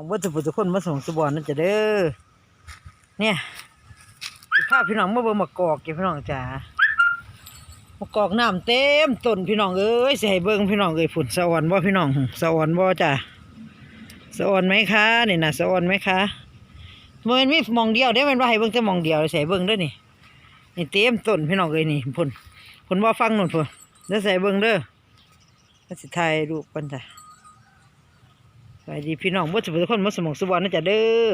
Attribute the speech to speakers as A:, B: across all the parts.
A: องเบ่ทุกผู้ทุกคนมาส่งสบอนนั่นจะเด้อเนี่ยสิพพี่น้องมาเบิ่งมะกอกจ้ะพี่น้องจ๋ามะกอกน้ำเต็มต้นพี่น้องเอ้ยให้เบิ่งพี่น้องเอ้ยฝุ่นสะออนบ่พี่น้องสะออนบ่จ้ะสะออนไหมคะนี่นะสะออนไหมคะมันมีมองเดียวเด้มันว่าให้เบิ่งแต่มองเดียวใส่เบิ่งด้อนี่นี่เต็มต้นพี่น้องเอ้ยนี่พุ่นพุ่นบ่ฟังหนู่นพุ่นเด้อใส่เบิ่งเด้อมาสิถ่ายรูปกันจ้ะ วัสดีพี่น้องเมื่อสุขทุกคนเมื่อสมองสุวรรณนะจ๊ะเด้อ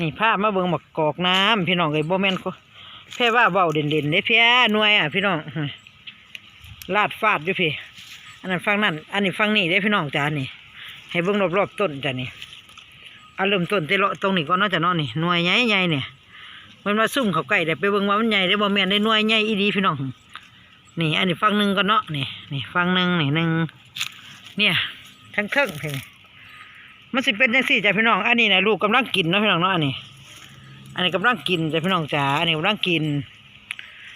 A: นี่ภาพมาเบิ่งหมักกอกน้ำพี่น้องเอ้ยบ่แม่นก็แค่ว่าเบาเด่นเด้เพี้ยหน่วยอะพี่น้องลาดฟาดอยู่พี่อันนั้นฟังนั่นอันนี้ฟังนี่ได้พี่น้องจ้านี่ให้เบิ่งรอบๆต้นจ้ะนี่อาริ่มต้นที่เละตรงนี้ก่อนเนาจะนาะนี่หน่วยใหญ่ๆเนี่ยมันมาซุ่มเขาใกล้ได้ไปเบิ่งว่ามันใหญ่ได้บ่แม่นได้หน่วยใหญ่อีดีพี่น้องนี่ อันนี้ฟังหนึ่งก่อนเนาะนี่นี่ฟังหนึ่งนี่หนึ่งเนี่ยทั้งเครื่องพี่ มันสิเป็นจังสี่จ้ะพี่น้อง อันนี้นะลูกกำลังกินเนาะพี่น้องเนาะอันนี้ อันนี้กำลังกินจ้ะพี่น้องจ๋า อันนี้กำลังกิน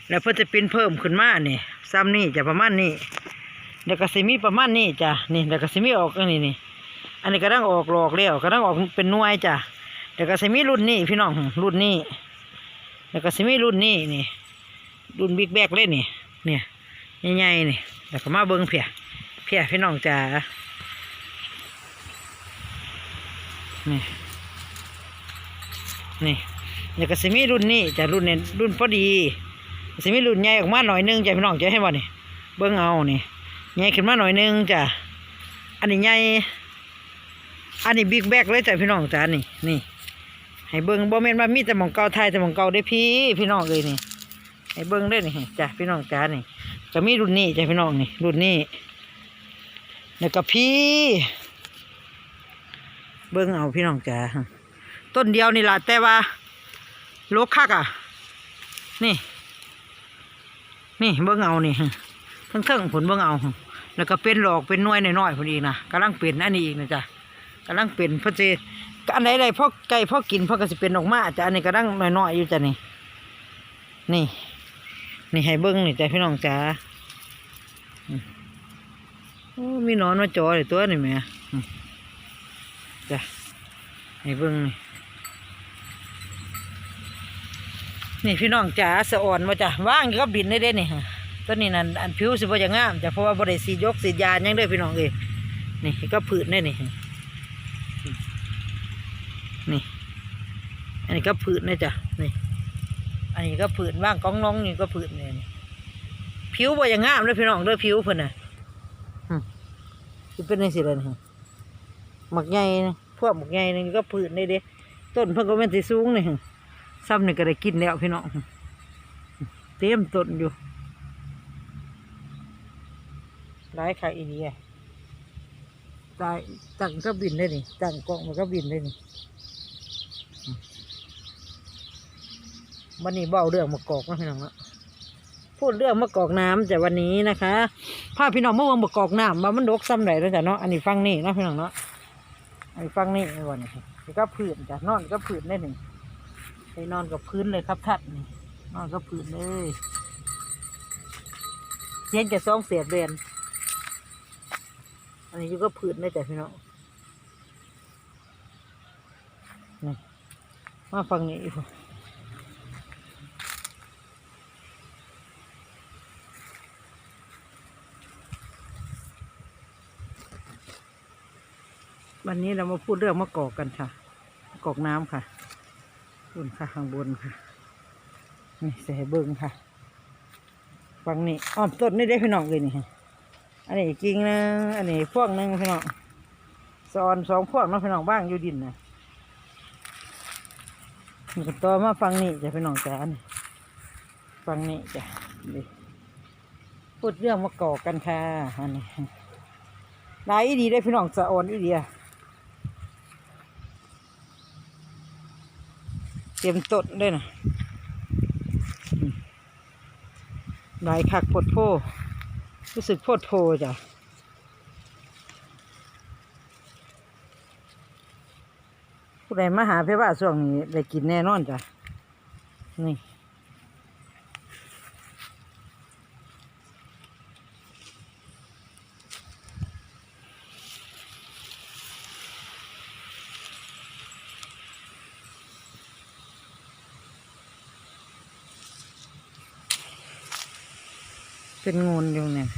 A: แล้วเพื่อจะเป็นเพิ่มขึ้นมานี่ซ้ำนี่จะประมาณนี้เดี๋ยวก็สิมีประมาณนี้จ้ะนี่เดี๋ยวก็สิมีออกอันนี้นี่ อันนี้ก็ต้องออกหลอกแล้วก็ต้องออกเป็นหน่วยจ้ะเดี๋ยวก็สิมีรุ่นนี้พี่น้องรุ่นนี้เดี๋ยวก็สิมีรุ่นนี้นี่ รุ่นบิ๊กแบกเลยนี่ เนี่ยใหญ่ๆนี่เดี๋ยวก็มาเบิ้งเพียเพียพี่น้องจ๋า นี่นี่เดี๋ยวก็สิมีรุ่นนี้จะรุ่นเนี่ยรุ่นพอดีสิมีรุ่นใหญ่ออกมาหน่อยหนึงจะพี่น้องจะให้บ่นี่เบิ่งเอานี่ใหญ่ขึ้นมาหน่อยหนึงจ้ะอันนี้ใหญ่อันนี้บิ๊กแบกเลยจ้ะพี่น้องจ้ะนี่นี่ให้เบิ่งบ่แม่นว่ามีแต่หมองเก่าไทยแต่หมองเก่าได้พี่พี่น้องเลยนี่ให้เบิ่งได้นี่จ้ะพี่น้องจ้ะนี่ก็มีรุ่นนี้จ้ะพี่น้องนี่รุ่นนี้แล้วก็พี่ เบิ่งเอาพี่น้องจ๋าต้นเดียวนี่แหละแต่ว่าโลกคักอะ นี่ นี่เบิ่งเอานี่ทั้งเทิงผลเบิ่งเอาแล้วก็เป็นหลอกเป็นน่วยน้อยพอดีนะกำลังเป็นอันนี้อีกนะจ๊ะกำลังเป็นเพราะจะอันไหนใดพ่อไก่พ่อกินพ่อก็สิเป็นออกมาจ้ะอันนี้กำลังน้อยๆอยู่จ้ะนี่ นี่ นี่ให้เบิ่งนี่จ้ะพี่น้องจ๋าโอ้มีนอนมาจ่อเลยตัวนี่แม่ จ้ะให้เบิ่งนี่นี่พี่น้องจ๋าสะอ่อนมาจ้ะว่างก็บินได้เด้นี่ฮะต้นนี้นั่นอันผิวสิบ่จะงามจ้ะเพราะว่าบ่ได้สียกสียายังเด้พี่น้องเอ้ยนี่ก็ผืนได้นี่นี่อันนี้ก็ผืนนะจ้ะนี่อันนี้ก็ผืนว่างก้องน้องนี่ก็ผืนเนี่ยผิวบ่จะงามเด้อพี่น้องเด้อผิวเพิ่นน่ะอืมสิเป็นจังซี่เลยนี่ หมักใหญ่นะพวกหมักใหญ่นี่ก็พืชนี่เด้ต้นเพิ่นก็แม่นสิสูงนี่ซ้ำนี่ก็ได้กินแล้วพี่น้องเต็มต้นอยู่หลายขายอีเดียตายตั้งก็บินได้นี่ตั้งกล้องมันก็บินได้นี่วันนี้เบาเรื่องมะกอกนะพี่น้องเนาะพูดเรื่องมะกอกน้ำแต่วันนี้นะคะพาพี่น้องมาเมืองมะกอกน้ำมามันดกซ้ำไหนแล้วจ้ะเนาะอันนี้ฟังนี่นะพี่น้องเนาะ ไอ้ฟังนี่ไอ้วันนี้ก็พื้นจ้ะนอนก็พื้นได้หนึ่งไปนอนกับพื้นเลยครับท่านนี่นอนกับพื้นเลยเย็นจะซองเสียดเบนอันนี้อยู่ก็พื้นได้จ้ะพี่น้องนี่มาฟังนี่อีก วันนี้เรามาพูดเรื่องมะกอกกันค่ะมะกอกน้ำค่ะบนค่ะข้างบนค่ะนี่ใส่เบิ้งค่ะฟังนี่อ้อมต้นนี่ได้พี่น้องเลยนี่ค่ะอันนี้จริงนะอันนี้พวกนึงพี่น้องสอนสองพวกเนาะพี่น้องบ้างอยู่ดินนะต่อมาฟังนี่จะพี่น้องจ้านี่ฟังนี่จ้ะนี่พูดเรื่องมะกอกกันค่ะอันนี้หลายอีดีได้พี่น้องสะออนอีเดีย เตรียมต้นด้วยนะหลายคักโพดโพรู้สึกโพดโพจ้ะผู้ใดมาหาเพว่าช่วงนี้ได้กินแน่นอนจ้ะนี่ เป็นงูนอยู่เนี่ย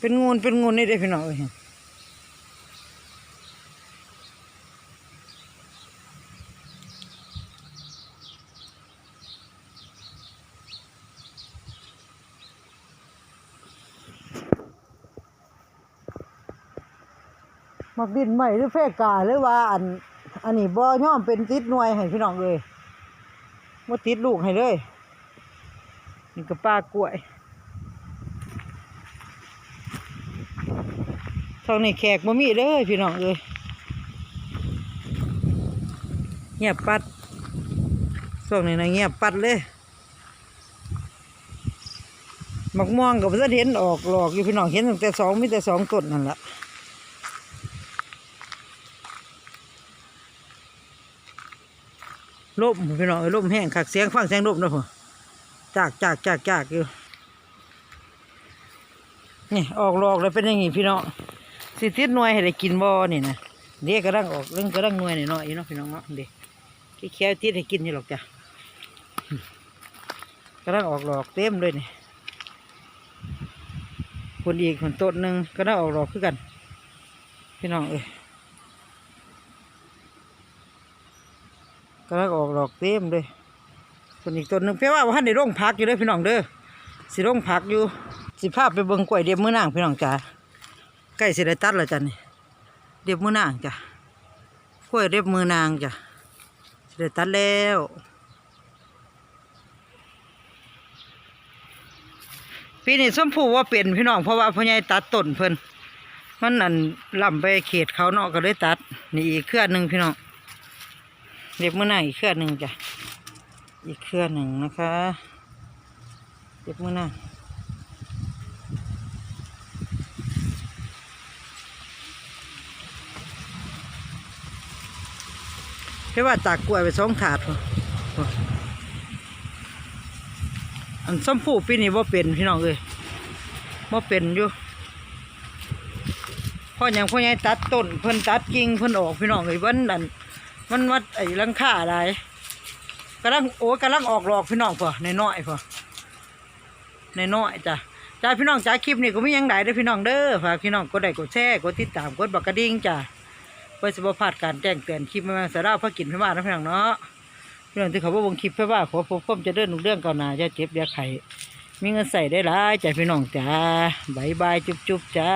A: เป็นงูนเป็นงูนนี่ได้พี่น้องเอ้ยมักดินใหม่หรือแฟกาหรือว่าอัน อันนี้บ่ย่อมเป็นติดหน่วยให้พี่น้องเลยบ่ติดลูกให้เลย นี่ก็ป้ากล้วย ทางนี้แขกบ่มีเลยพี่น้องเอ้ยเงียบปัดช่วงนี้นะเงียบปัดเลยมักม่วงกับเพื่อนเห็นออกหลอกอยู่พี่น้องเห็นตั้งแต่สองมีแต่สองต้นนั่นแหละลมพี่น้องเอ้ยลมแห้งคักเสียงฟังเสียงลมนะพ่อจากจากจากจากอยู่นี่ออกหลอกแล้วเป็นอย่างงี้พี่น้อง สิติดหน่วยให้ได้กินบ่นี่นะเด็กกำลังออกเรื่องกำลังหน่วยนี่เนาะอีเนาะพี่น้องเนาะเด็กที่แค่ติดให้กินนี่หรอกจ้ะกำลังออกหลอกเต็มเลยนี่คนอีกคนต้นหนึ่งก็ได้ออกหลอกคือกัน พี่น้องเอ้ยกำลังออกหลอกเต็มเลยส่วนอีกต้นหนึ่งเพื่อว่าท่านได้ร่งพักอยู่เด้อพี่น้องเด้อสิร่งพักอยู่สิพาพไปเบิ่งกล้วยเดียบมือนางพี่น้องจ้า ใกล้สิได้ตัดแล้วจ้ะนี่เดียบมือนางจ้ะกล้วยเดียบมือนางจ้ะสิได้ตัดแล้วปีนี้ส้มผูว่าเป็นพี่น้องเพราะว่าพ่อใหญ่ตัดต้นเพิ่นมันนั่นล่ำไปเขตเขาเนาะก็เลยตัด นี่อีกเครื่อหนึ่งพี่น้องเดียบมือนางอีกเครื่อหนึ่งจ้ะอีกเครื่อหนึ่งนะคะเก็บมือน้า แค่ว่าตากกล้วยไปสองถาดอันส้มผู้ปีนี้ว่าเป็นพี่น้องเอ้ยว่าเป็นอยู่เพ่อย่างพ่อใหญ่ตัดต้นเพิ่นตัดกิ่งเพิ่นออกพี่น้องเอ้ยวันนั้นมันวัดไอ้รังค่าอะไรกำลังโอ้กำลังออกหลอกพี่น้องพอในน้อยๆพอในน้อยจ้ะจ้าพี่น้องจ้าคลิปนี้ก็ไม่ยังไดเด้อพี่น้องเด้อฝากพี่น้องกดไลค์กดแชร์กดติดตามกดบักกระดิ่งจ้ะ พื่อจะบ่พลาดการแจ้งเตือนคลิปใหม่สาระพักกินพี่บ้านนะพี่น้องเนาะพี่น้องที่เขาบ่าวงคลิปพี่บ้านขอพบผมจะเดินหนุ่เรื่องเก่าหนาจะเจ็บยาไข่มีเงินใส่ได้หลายจ้ะพี่น้องจ้าบายบายจุ๊บๆจ้า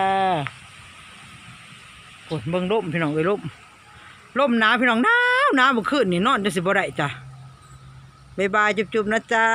A: กดเบิ่งร่มพี่น้องเอ้ยร่มร่มหนาวพี่น้องหนาวหนาวเมื่อคืนนี่นอนจะสิบ่ได้จ้ะบ๊ายบายจุ๊บๆนะจ๊ะ